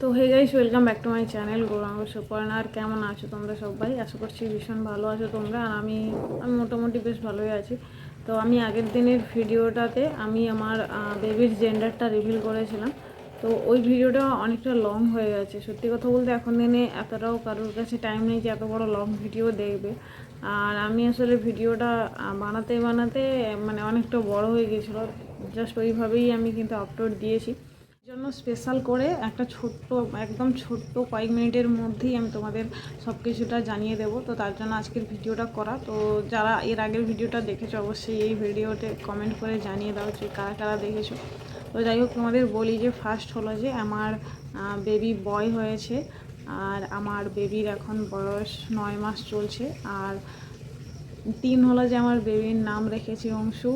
তো hey guys, welcome back to my channel, Gauranga Suparna, আর কেমন আছো তোমরা সবাই? আশা করছি ভীষণ ভালো আছো তোমরা, আর আমি আমি মোটামুটি বেশ ভালোই আছি। তো আমি আগের দিনের ভিডিওটাতে আমি আমার বেবির জেন্ডারটা রিভিল করেছিলাম। তো ওই ভিডিওটা অনেকটা লং হয়ে গেছে। সত্যি কথা বলতে এখন দিনে এতটাও কারোর কাছে টাইম নেই যে এত বড় লং ভিডিও দেখবে। আর আমি আসলে ভিডিওটা বানাতে বানাতে মানে অনেকটা বড় হয়ে গেছিল। জাস্ট ওইভাবেই আমি কিন্তু আপলোড দিয়েছি। জন্য স্পেশাল করে একটা ছোট্ট, একদম ছোট্ট কয়েক মিনিটের মধ্যেই আমি তোমাদের সব কিছুটা জানিয়ে দেবো। তো তার জন্য আজকের ভিডিওটা করা। তো যারা এর আগের ভিডিওটা দেখেছ, অবশ্যই এই ভিডিওতে কমেন্ট করে জানিয়ে দাও যে কারা কারা দেখেছ। তো যাই হোক, তোমাদের বলি যে ফার্স্ট হলো যে আমার বেবি বয় হয়েছে। আর আমার বেবির এখন বয়স নয় মাস চলছে। আর তিন হলো যে আমার বেবির নাম রেখেছি অংশু।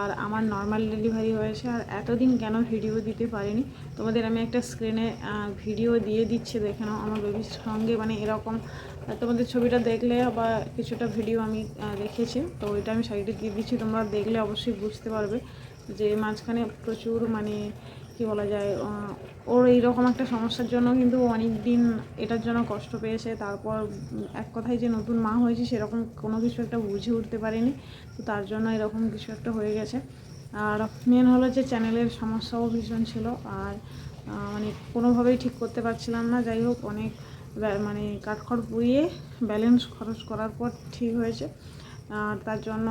আর আমার নর্মাল ডেলিভারি হয়েছে আর এতদিন কেন ভিডিও দিতে পারিনি? তোমাদের আমি একটা স্ক্রিনে ভিডিও দিয়ে দিচ্ছি, দেখে নাও আমার বেবির সঙ্গে মানে এরকম। তোমাদের ছবিটা দেখলে বা কিছুটা ভিডিও আমি দেখেছি, তো ওইটা আমি সাইডে দিয়ে দিচ্ছি, তোমরা দেখলে অবশ্যই বুঝতে পারবে। যে মাঝখানে প্রচুর মানে কি বলা যায় ওর এইরকম একটা সমস্যার জন্য কিন্তু অনেক দিন এটার জন্য কষ্ট পেয়েছে। তারপর এক কথায় যে নতুন মা হয়েছে সেরকম কোনো কিছু একটা বুঝে উঠতে পারেনি। তো তার জন্য এরকম কিছু একটা হয়ে গেছে। আর মেন হলো যে চ্যানেলের সমস্যাও ভীষণ ছিল। আর মানে কোনোভাবেই ঠিক করতে পারছিলাম না। যাই হোক, অনেক মানে কাঠখড় পুড়িয়ে ব্যালেন্স খরচ করার পর ঠিক হয়েছে। আর তার জন্য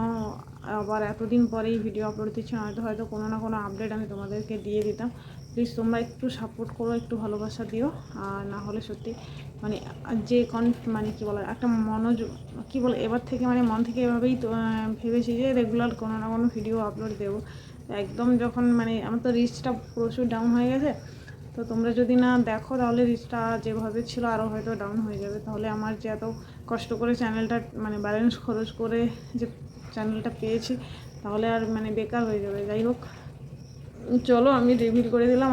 আবার এতদিন পরেই ভিডিও আপলোড দিচ্ছি, নয়তো হয়তো কোনো না কোনো আপডেট আমি তোমাদেরকে দিয়ে দিতাম। প্লিজ তোমরা একটু সাপোর্ট করো, একটু ভালোবাসা দিও। আর না হলে সত্যি মানে যে কন মানে কী বলে, একটা মনোযোগ কী বলে, এবার থেকে মানে মন থেকে এভাবেই ভেবেছি যে রেগুলার কোনো না কোনো ভিডিও আপলোড দেবো। একদম যখন মানে আমার তো রিচটা প্রচুর ডাউন হয়ে গেছে তো তোমরা যদি না দেখো, তাহলে রিচটা যেভাবে ছিল আরও হয়তো ডাউন হয়ে যাবে। তাহলে আমার যে এত কষ্ট করে চ্যানেলটা মানে ব্যালেন্স খরচ করে যে চ্যানেলটা পেয়েছি, তাহলে আর মানে বেকার হয়ে যাবে। যাই হোক, চলো আমি রিভিল করে দিলাম।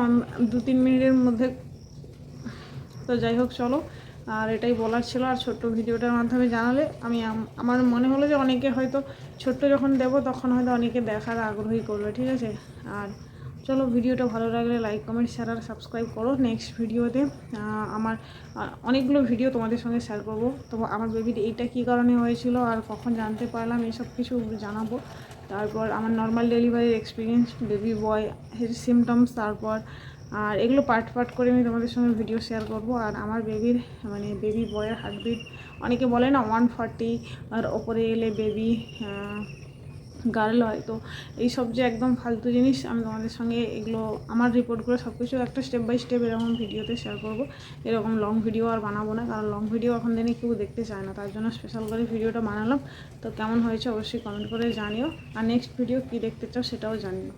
দু তিন মিনিটের মধ্যে। তো যাই হোক, চলো। আর এটাই বলার ছিল। আর ছোট্ট ভিডিওটার মাধ্যমে জানালে আমি, আমার মনে হলো যে অনেকে হয়তো ছোট্ট যখন দেবো, তখন হয়তো অনেকে দেখার আগ্রহী করবে, ঠিক আছে? আর চলো ভিডিওটা ভালো লাগলে লাইক কমেন্ট শেয়ার আর সাবস্ক্রাইব করো নেক্সট ভিডিওতে। আমার অনেকগুলো ভিডিও তোমাদের সঙ্গে শেয়ার করব। তো আমার বেবির এইটা কী কারণে হয়েছিল আর কখন জানতে পারলাম এইসব কিছু জানাব। তারপর আমার নর্মাল ডেলিভারির এক্সপিরিয়েন্স বেবি বয় সিমটমস তারপর, আর এগুলো পার্ট পার্ট করে আমি তোমাদের সঙ্গে ভিডিও শেয়ার করব। আর আমার বেবির মানে বেবি বয়ের হার্টবিট অনেকে বলে না ওয়ান ফর্টি আর ওপরে এলে বেবি গার্ল হয়। তো এইসব যে একদম ফালতু জিনিস, আমি তোমাদের সঙ্গে এগুলো, আমার রিপোর্ট করে সব কিছু একটা স্টেপ বাই স্টেপ এরকম ভিডিওতে শেয়ার করব। এরকম লং ভিডিও আর বানাবো না, কারণ লং ভিডিও এখন দিনে কেউ দেখতে চায় না, তার জন্য স্পেশাল করে ভিডিওটা বানালাম। তো কেমন হয়েছে অবশ্যই কমেন্ট করে জানিও। আর নেক্সট ভিডিও কী দেখতে চাও সেটাও জানিও।